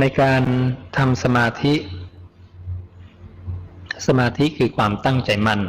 ในการทำสมาธิ สมาธิคือความตั้งใจมั่น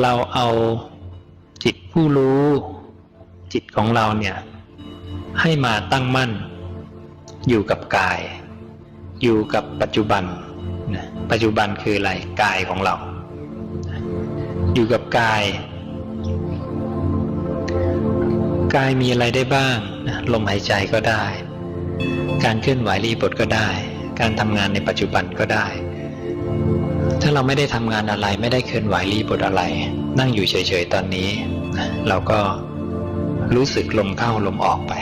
เราเอาจิตผู้รู้จิตของเราเนี่ย ให้มาตั้งมั่น อยู่กับกาย อยู่กับปัจจุบัน ปัจจุบันคืออะไรกายของเรา อยู่กับกาย กายมีอะไรได้บ้างลมหายใจก็ได้ การเคลื่อนไหวรีบทก็ได้ การทำงานในปัจจุบันก็ได้ ถ้าเราไม่ได้ทำงานอะไรไม่ได้เคลื่อนไหวรีบทอะไร นั่งอยู่เฉยๆตอนนี้ เราก็รู้สึกลมเข้าลมออกไป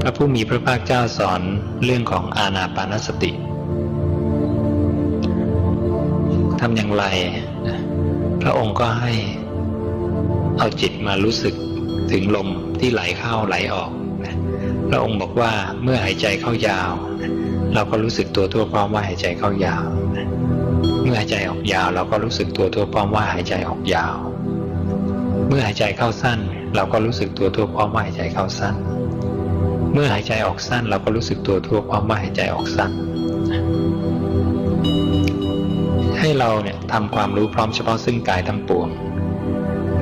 พระผู้มีพระภาคเจ้าสอนเรื่องของอาณาปานสติ ทำอย่างไร พระองค์ก็ให้เอาจิตมารู้สึก ถึงลมที่ไหลเข้าไหลออกนะพระองค์บอกว่าเมื่อหายใจเข้ายาวนะเราก็รู้สึกตัวทั่วพร้อมว่าหายใจเข้ายาวนะเมื่อหายใจออกยาว เราก็รู้สึกตัวทั่วพร้อมว่าหายใจออกยาว เมื่อหายใจเข้าสั้น เราก็รู้สึกตัวทั่วพร้อมว่าหายใจเข้าสั้น เมื่อหายใจออกสั้น เราก็รู้สึกตัวทั่วพร้อมว่าหายใจออกสั้น ให้เราเนี่ยทำความรู้พร้อมเฉพาะซึ่งกายทั้งปวง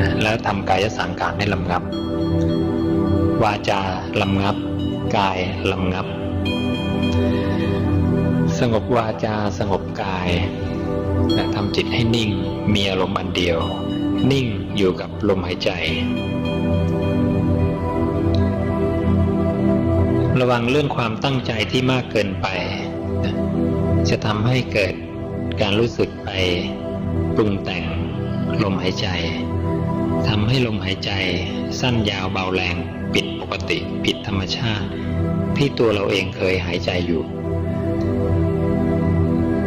นะแล้วทำกายสังขารให้ลำงับ วาจาลำงับ กายลำงับ สงบวาจาสงบกายนะทำจิตให้นิ่งมีอารมณ์อันเดียว นิ่งอยู่กับลมหายใจ ระวังเรื่องความตั้งใจที่มากเกินไป จะทำให้เกิดการรู้สึกไปปรุงแต่งลมหายใจ ทำให้ลมหายใจ สั้นยาวเบาแรงผิดปกติ ผิดธรรมชาติ ที่ตัวเราเองเคยหายใจอยู่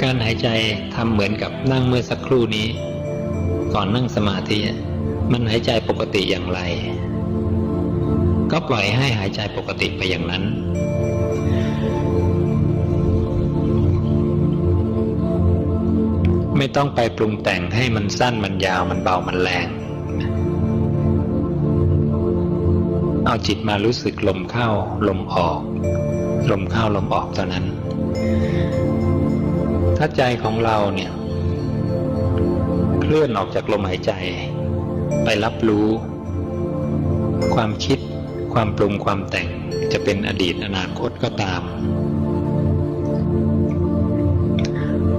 การหายใจทำเหมือนกับนั่งเมื่อสักครู่นี้ ก่อนนั่งสมาธิ มันหายใจปกติอย่างไร ก็ปล่อยให้หายใจปกติไปอย่างนั้นไม่ต้องไปปรุงแต่งให้มันสั้นมันยาวมันเบามันแรง เอาจิตมารู้สึกลมเข้าลมออก ลมเข้าลมออกเท่านั้น ถ้าใจของเราเนี่ย เคลื่อนออกจากลมหายใจ ไปรับรู้ ความคิด ความปรุงความแต่งจะเป็นอดีตอนาคตก็ตาม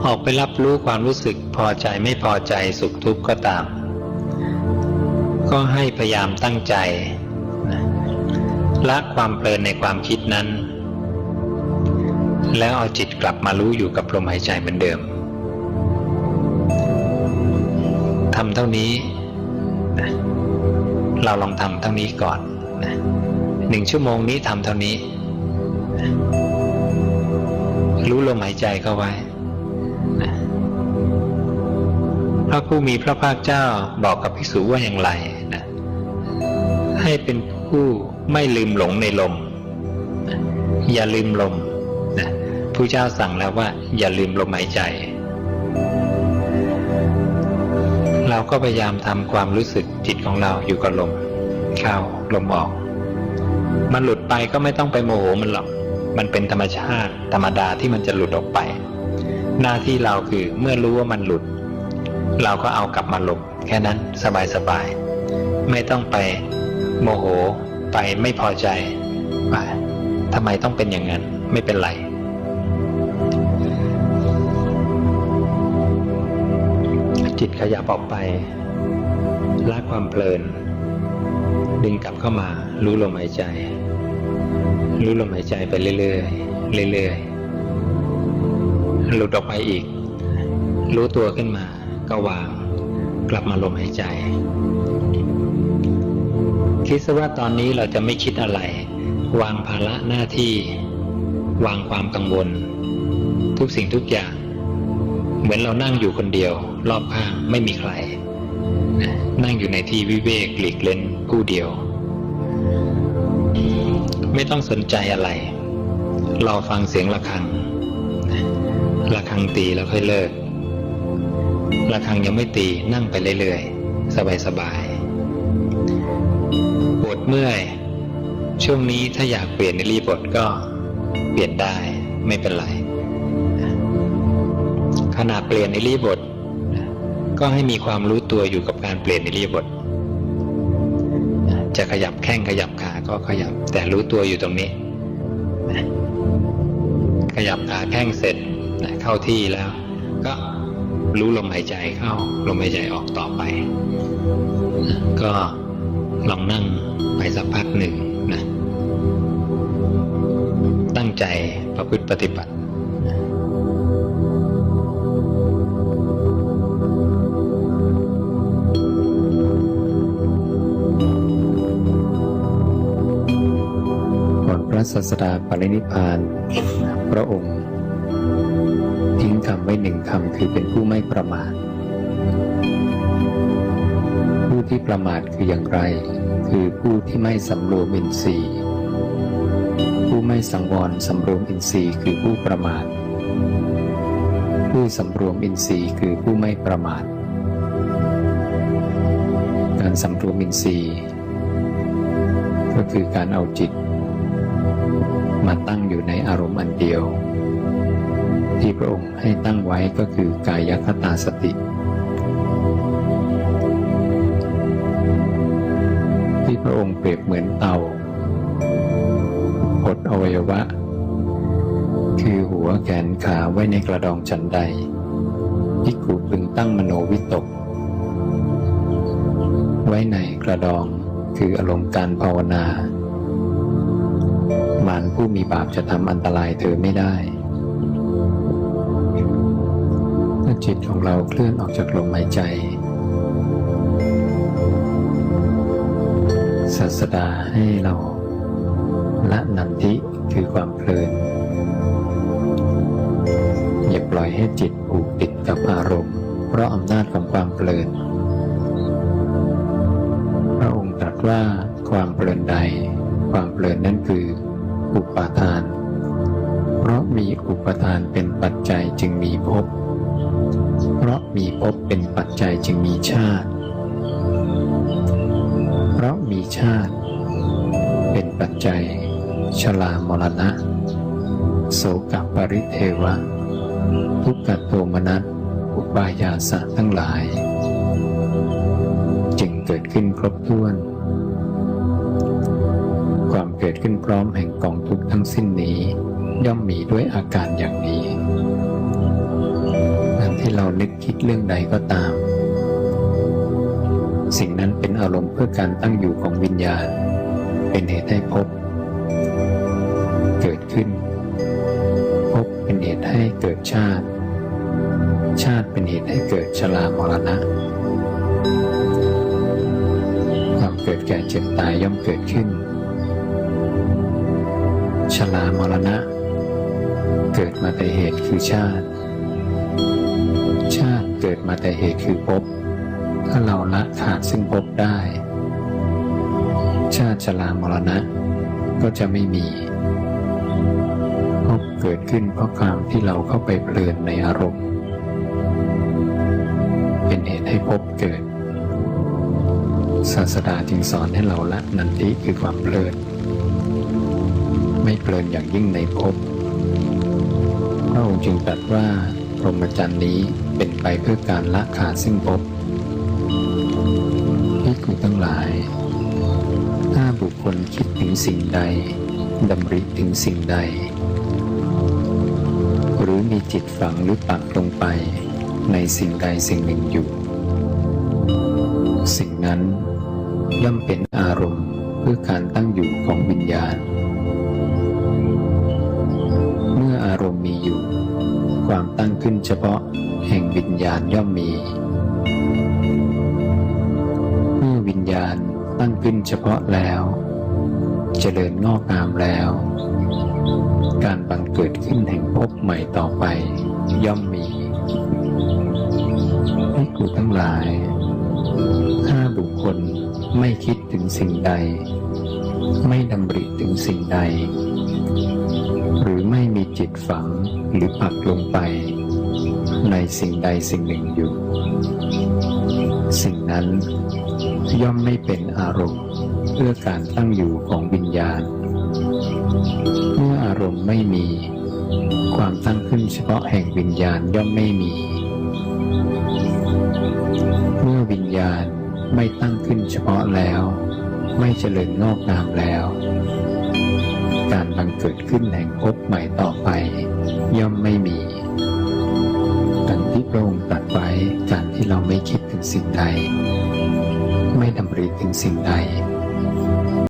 ออกไปรับรู้ความรู้สึกพอใจไม่พอใจสุขทุกข์ก็ตาม ก็ให้พยายามตั้งใจ ละความเพลินในความคิดนั้น แล้วเอาจิตกลับมารู้อยู่กับลมหายใจเหมือนเดิมทำเท่านี้ เราลองทำเท่านี้ก่อนหนึ่งชั่วโมงนี้ทำเท่านี้ รู้ลมหายใจเข้าไว้พระผู้มีพระภาคเจ้าบอกกับภิกษุว่าอย่างไรนะให้เป็นผู้ ไม่ลืมหลงในลมนะอย่าลืมลมนะผู้เจ้าสั่งแล้วว่า อย่าลืมลมหายใจ เราก็พยายามทำความรู้สึกจิตของเราอยู่กับลม เข้าลมออก มันหลุดไปก็ไม่ต้องไปโมโหมันหรอก มันเป็นธรรมชาติ ธรรมดาที่มันจะหลุดออกไป หน้าที่เราคือเมื่อรู้ว่ามันหลุด เราก็เอากลับมาลงแค่นั้นสบายๆ ไม่ต้องไปโมโห ไปไม่พอใจว่าทำไมต้องเป็นอย่างนั้น ไม่เป็นไร จิตขยับออกไปละความเพลิน ดึงกลับเข้ามา รู้ลมหายใจ รู้ลมหายใจไปเรื่อยๆเรื่อยๆหลุดออกไปอีก รู้ตัวขึ้นมาก็วาง กลับมาลมหายใจ คิดซะว่าตอนนี้เราจะไม่คิดอะไร วางภาระหน้าที่ วางความกังวล ทุกสิ่งทุกอย่าง เหมือนเรานั่งอยู่คนเดียว รอบข้างไม่มีใคร นั่งอยู่ในที่วิเวกหลีกเล่นผู้เดียว ไม่ต้องสนใจอะไร รอฟังเสียงะระฆังระฆังตีแล้วค่อยเลิกระฆังยังไม่ตีนั่งไปเรื่อยๆ สบายๆ วดเมื่อย ช่วงนี้ถ้าอยากเปลี่ยนในรีบทก็เปลี่ยนได้ไม่เป็นไรนะขณะเปลี่ยนในรีบทก็ให้มีความรู้ตัวอยู่กับการเปลี่ยนในรีบทจะขยับแข้งขยับขาก็ขยับ แต่รู้ตัวอยู่ตรงนี้ ขยับขาแข้งเสร็จเข้าที่แล้ว ก็รู้ลมหายใจเข้า ลมหายใจออกต่อไป ก็ลองนั่ง สักพักหนึ่งนะตั้งใจประพฤติปฏิบัติก่อนพระศาสดาปรินิพาน พระองค์ ทิ้งคำไว้หนึ่งคำคือเป็นผู้ไม่ประมาท ที่ประมาทคืออย่างไร คือผู้ที่ไม่สำรวมอินทรีย์ ผู้ไม่สังวรสำรวมอินทรีย์คือผู้ประมาท ผู้สำรวมอินทรีย์คือผู้ไม่ประมาท การสำรวมอินทรีย์ ก็คือการเอาจิต มาตั้งอยู่ในอารมณ์อันเดียว ที่พระองค์ให้ตั้งไว้ก็คือกายคตาสติ ระองค์เปรียบเหมือนเตาหดอวัยวะ คือหัวแขนขาไว้ในกระดองฉันใดที่ขูพึงตั้งมโนวิตก ไว้ในกระดองคืออารมณ์การภาวนา มารผู้มีบาปจะทำอันตรายเธอไม่ได้ถ้าจิตของเราเคลื่อนออกจากลมหายใจ ศาสดาให้เราละนันทิคือความเพลินอย่าปล่อยให้จิตผูกติดกับอารมณ์ เพราะอำนาจของความเพลินพระองค์ตรัสว่าความเพลินใด ความเพลินนั่นคืออุปาทาน เพราะมีอุปทานเป็นปัจจัยจึงมีภพเพราะมีภพเป็นปัจจัยจึงมีชาติ เพราะมีชาติ เป็นปัจจัยชรามรณะ โสกปริเทวะ ทุกขโทมนัสอุปายาสะทั้งหลาย จึงเกิดขึ้นครบถ้วน ความเกิดขึ้นพร้อมแห่งกองทุกทั้งสิ้นนี้ ย่อมมีด้วยอาการอย่างนี้การที่เรานึกคิดเรื่องใดก็ตาม สิ่งนั้นเป็นอารมณ์เพื่อการตั้งอยู่ของวิญญาณ เป็นเหตุให้พบ เกิดขึ้น พบเป็นเหตุให้เกิดชาติ ชาติเป็นเหตุให้เกิดชรามรณะความเกิดแก่เจ็บตายย่อมเกิดขึ้น ชรามรณะ เกิดมาแต่เหตุคือชาติ ชาติเกิดมาแต่เหตุคือภพ ถ้าเราละขาดซึ่งภพได้ ชาติชรามรณะก็จะไม่มีภพเกิดขึ้นเพราะความที่เราเข้าไปเพลินในอารมณ์ เป็นเหตุให้ภพเกิด ศาสดาจึงสอนให้เราละนันทิคือความเพลิน ไม่เพลินอย่างยิ่งในภพพระองค์จึงตรัสว่าพรหมจรรย์นี้เป็นไปเพื่อการละขาดซึ่งภพ พิกุทั้งหลาย ถ้าบุคคลคิดถึงสิ่งใดดำริถึงสิ่งใด หรือมีจิตฝังหรือปักลงไปในสิ่งใดสิ่งหนึ่งอยู่ สิ่งนั้นย่อมเป็นอารมณ์เพื่อการตั้งอยู่ของวิญญาณ เมื่ออารมณ์มีอยู่ ความตั้งขึ้นเฉพาะแห่งวิญญาณย่อมมี ญาณตั้งขึ้นเฉพาะแล้วเจริญงอกงามแล้ว การบังเกิดขึ้นแห่งภพใหม่ต่อไปย่อมมีให้กูทั้งหลาย ถ้าบุคคลไม่คิดถึงสิ่งใด ไม่ดำริถึงสิ่งใด หรือไม่มีจิตฝังหรือปักลงไป ในสิ่งใดสิ่งหนึ่งอยู่ สิ่งนั้น ย่อมไม่เป็นอารมณ์ เพื่อการตั้งอยู่ของวิญญาณ เมื่ออารมณ์ไม่มี ความตั้งขึ้นเฉพาะแห่งวิญญาณย่อมไม่มี เมื่อวิญญาณไม่ตั้งขึ้นเฉพาะแล้ว ไม่เจริญงอกงามแล้ว การบังเกิดขึ้นแห่งภพใหม่ต่อไป ย่อมไม่มีดังที่พระองค์ตรัสไว้การที่เราไม่คิดถึงสิ่งใด ถึงสิ่งใด